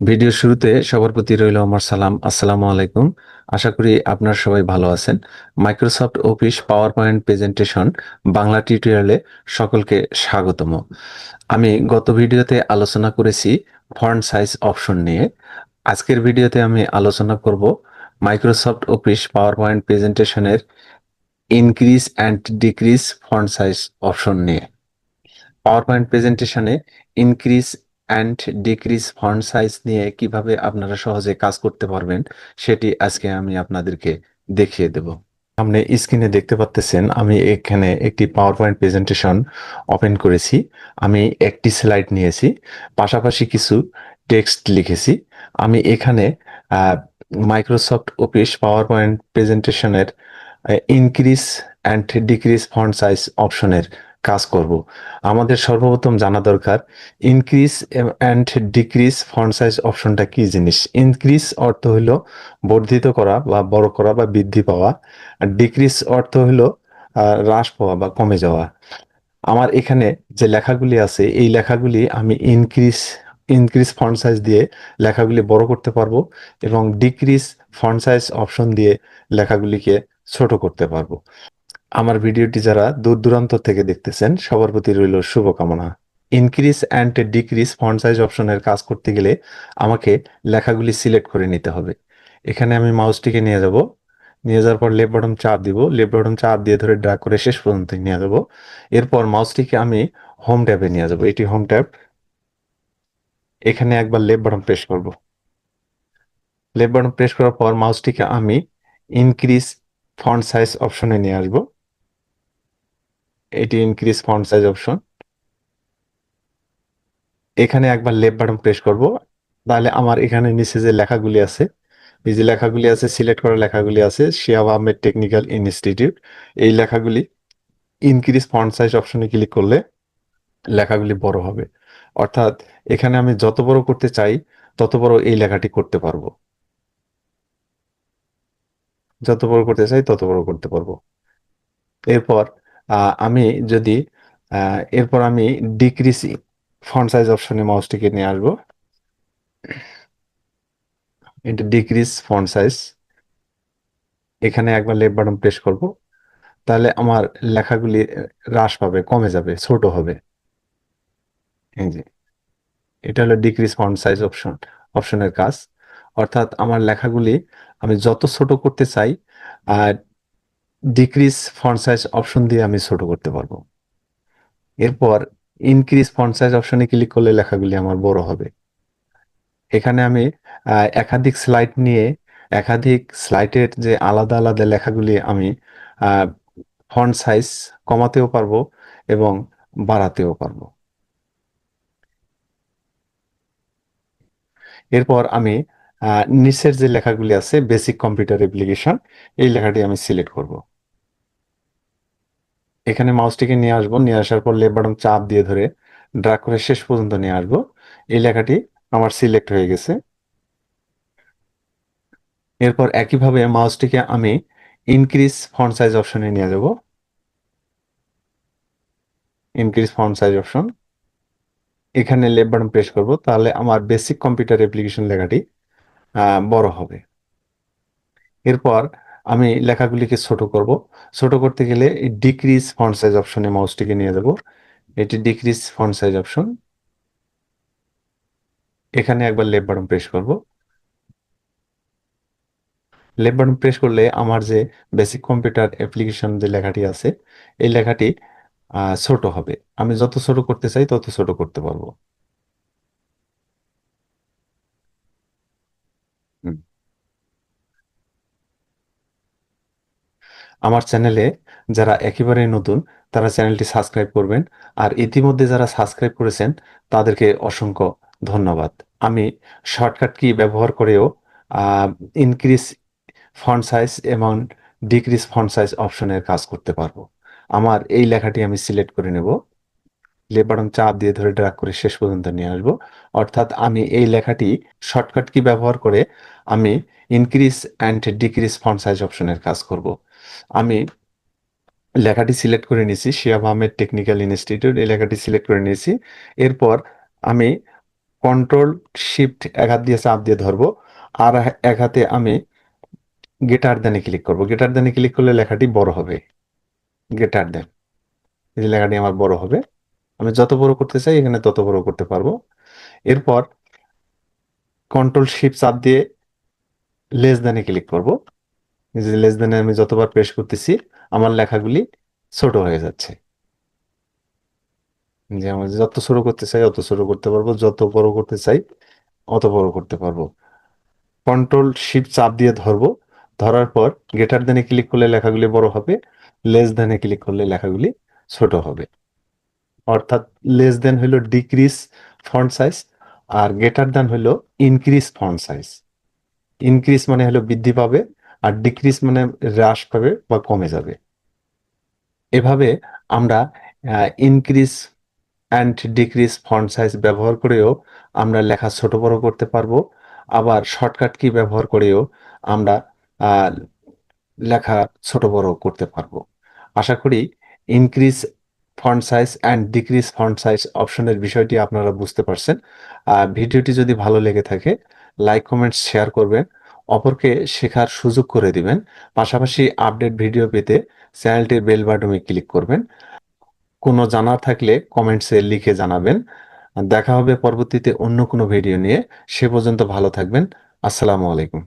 Video শুরুতে সবার প্রতি রইল আমার সালাম। আসসালামু আলাইকুম। আশা করি আপনারা সবাই ভালো আছেন। Microsoft Office PowerPoint presentation Bangla টিউটোরিয়ালে সকলকে স্বাগতম। আমি গত ভিডিওতে আলোচনা করেছি ফন্ট সাইজ অপশন নিয়ে। আজকের ভিডিওতে আমি আলোচনা করব Microsoft Office PowerPoint প্রেজেন্টেশনের increase and decrease font size option নিয়ে। PowerPoint প্রেজেন্টেশনে increase and decrease font size নিয়ে কীভাবে আপনারা সহজে কাজ করতে পারবেন, সেটি আজকে আমি আপনাদেরকে দেখিয়ে দেব। সামনে স্ক্রিনে দেখতে পাচ্ছেন আমি এখানে একটি পাওয়ার পয়েন্ট প্রেজেন্টেশন ওপেন করেছি। আমি একটি স্লাইড নিয়েছি, পাশাপাশি কিছু টেক্সট লিখেছি। আমি এখানে Microsoft Office PowerPoint প্রেজেন্টেশনের increase and decrease font size অপশনের কাজ করব। আমাদের সর্বপ্রথম জানা দরকার increase and decrease font size অপশনটা কি জিনিস? ইনক্রিজ অর্থ হলো বর্ধিত করা বা বড় করা বা বৃদ্ধি পাওয়া, আর ডিক্রিজ অর্থ হলো হ্রাস পাওয়া বা কমে যাওয়া। আমার এখানে যে লেখাগুলি আছে, এই লেখাগুলি আমি ইনক্রিজ ইনক্রিজ ফন্ট সাইজ দিয়ে লেখাগুলি বড় করতে পারব এবং ডিক্রিজ ফন্ট সাইজ অপশন দিয়ে লেখাগুলিকে ছোট করতে পারব। আমার ভিডিওটি যারা দূর দূরান্ত থেকে দেখতেছেন, সবার প্রতি রইল শুভকামনা। Increase and decrease font size অপশনের কাজ করতে গেলে আমাকে লেখাগুলি সিলেক্ট করে নিতে হবে। এখানে আমি মাউসটিকে নিয়ে যাব। নিয়ে যাওয়ার পর লেফট বটন চাপ দিব। লেফট বটন চাপ দিয়ে ধরে ড্রাগ করে শেষ পর্যন্ত নিয়ে যাব। এরপর মাউসটিকে আমি হোম ট্যাবে নিয়ে যাব। এটি হোম ট্যাব এখানে একবার লেফট বাটন প্রেস করব। লেফট বাটন প্রেস করার পর মাউসটিকে আমি ইনক্রিজ ফন্ট সাইজ অপশনে নিয়ে আসব। এটি ইনক্রিজ ফন্ট সাইজ অপশন এখানে একবার লেফট বাটন প্রেস করব। তাহলে আমার এখানে নিচে যে লেখাগুলি আছে, এই যে লেখাগুলি আছে সিলেক্ট করা লেখাগুলি আছে শিয়াব আহমেদ টেকনিক্যাল ইনস্টিটিউট এই লেখাগুলি ইনক্রিজ ফন্ট সাইজ অপশনে ক্লিক করলে লেখাগুলি বড় হবে। অর্থাৎ এখানে আমি যত বড় করতে চাই, তত বড় এই লেখাটি করতে পারব। যত বড় করতে চাই, তত বড় করতে পারব। এরপর আমি যদি এরপর আমি ডিক্রিজ ফন্ট সাইজ অপশনে মাউসটিকে নিয়ে আসব। এটা ডিক্রিজ ফন্ট সাইজ। এখানে একবার লেফট বাটন প্রেস করব। তাহলে আমার লেখাগুলি হ্রাস পাবে, কমে যাবে, ছোট হবে। এই যে, এটা হলো ডিক্রিজ ফন্ট সাইজ অপশন, অপশনের কাজ। অর্থাৎ আমার লেখাগুলি আমি যত ছোট করতে চাই, আর ডিক্রিজ ফন্ট সাইজ অপশন দিয়ে আমি ছোট করতে পারব। এরপর ইনক্রিজ ফন্ট সাইজ অপশনে ক্লিক করলে লেখাগুলি আমার বড় হবে। এখানে আমি একাধিক স্লাইড নিয়ে, একাধিক স্লাইডের যে আলাদা আলাদা লেখাগুলি আমি ফন্ট সাইজ কমাতেও পারব এবং বাড়াতেও পারব। এরপর আমি নিচের যে লেখাগুলি আছে বেসিক কম্পিউটার অ্যাপ্লিকেশন এই লেখাটি আমি সিলেক্ট করব। এখানে মাউসটিকে নিয়ে আসব। নিয়ে আসার পর লেফট বাটন চাপ দিয়ে ধরে ড্রাগ করে শেষ পর্যন্ত নিয়ে আসব। এই লেখাটি আমার সিলেক্ট হয়ে গেছে। এরপর একইভাবে মাউসটিকে আমি ইনক্রিজ ফন্ট সাইজ অপশনে নিয়ে যাব। ইনক্রিজ ফন্ট সাইজ অপশন এখানে লেফট বাটন প্রেস করব, তাহলে আমার বেসিক কম্পিউটার অ্যাপ্লিকেশন লেখাটি বড় হবে। এরপর আমি লেখাগুলিকে ছোট করব। ছোট করতে গেলে ডিক্রিজ ফন্ট সাইজ অপশনে মাউসটিকে নিয়ে যাব। এটি ডিক্রিজ ফন্ট সাইজ অপশন এখানে একবার লেফট বাটন প্রেস করব। লেফট বাটন প্রেস করলে আমার যে বেসিক কম্পিউটার অ্যাপ্লিকেশন যে লেখাটি আছে, এই লেখাটি ছোট হবে। আমি যত ছোট করতে চাই তত ছোট করতে পারব। আমার চ্যানেলে যারা একেবারে নতুন, তারা চ্যানেলটি সাবস্ক্রাইব করবেন। আর ইতিমধ্যে যারা সাবস্ক্রাইব করেছেন, তাদেরকে অসংখ্য ধন্যবাদ। আমি শর্টকাট কি ব্যবহার করেও ইনক্রিজ ফন্ট সাইজ এবং ডিক্রিজ ফন্ট সাইজ অপশনের কাজ করতে পারব। আমার এই লেখাটি আমি সিলেক্ট করে নেব। লেফট চাপ দিয়ে ধরে ড্রাগ করে শেষ পর্যন্ত নিয়ে আসব। অর্থাৎ আমি এই লেখাটি শর্টকাট কি ব্যবহার করে আমি increase and decrease font size অপশনের কাজ করব। আমি লেখাটি সিলেক্ট করে নিয়েছি শিয়াব আহমেদ টেকনিক্যাল ইনস্টিটিউট এই লেখাটি সিলেক্ট করে নিয়েছি। এরপর আমি কন্ট্রোল শিফট এক হাত দিয়ে চাপ দিয়ে ধরবো, আর এক হাতে আমি গেটার দেনে ক্লিক করব। গেটার দেনে ক্লিক করলে লেখাটি বড় হবে। গেটার দেন এই লেখাটি আমার বড় হবে। আমি যত বড় করতে চাই, এখানে তত বড় করতে পারব। এরপর কন্ট্রোল শিফট চাপ দিয়ে লেস দেনে ক্লিক করব। যে লেস দেনে আমি যতবার প্রেস করতেছি, আমার লেখাগুলি ছোট হয়ে যাচ্ছে। যে আমি যত ছোট করতে চাই, অত ছোট করতে পারব। যত বড় করতে চাই, অত বড় করতে পারব। কন্ট্রোল শিফট চাপ দিয়ে ধরবো। ধরার পর গেটার দেনে ক্লিক করলে লেখাগুলি বড় হবে লেস দেনে ক্লিক করলে লেখাগুলি ছোট হবে। অর্থাৎ লেস দেন হলো ডিক্রিজ ফন্ট সাইজ আর গেটার দেন হলো ইনক্রিজ ফন্ট সাইজ ইনক্রিজ মানে হলো বৃদ্ধি পাবে আর ডিক্রিজ মানে হ্রাস পাবে বা কমে যাবে। এভাবে আমরা increase and decrease font size ব্যবহার করেও আমরা লেখা ছোট বড় করতে পারব। আবার শর্টকাট কি ব্যবহার করেও আমরা লেখা ছোট বড় করতে পারব। আশা করি increase font size and decrease font size অপশনের বিষয়টি আপনারা বুঝতে পারছেন। ভিডিওটি যদি ভালো লেগে থাকে লাইক কমেন্টস শেয়ার করবেন। অপরকে শেখার সুযোগ করে দিবেন। পাশাপাশি আপডেট ভিডিও পেতে চ্যানেলটির বেল বাটনে ক্লিক করবেন। কোনো জানার থাকলে কমেন্টসে লিখে জানাবেন। দেখা হবে পরবর্তীতে অন্য কোনো ভিডিও নিয়ে। সে পর্যন্ত ভালো থাকবেন। আসসালামু আলাইকুম।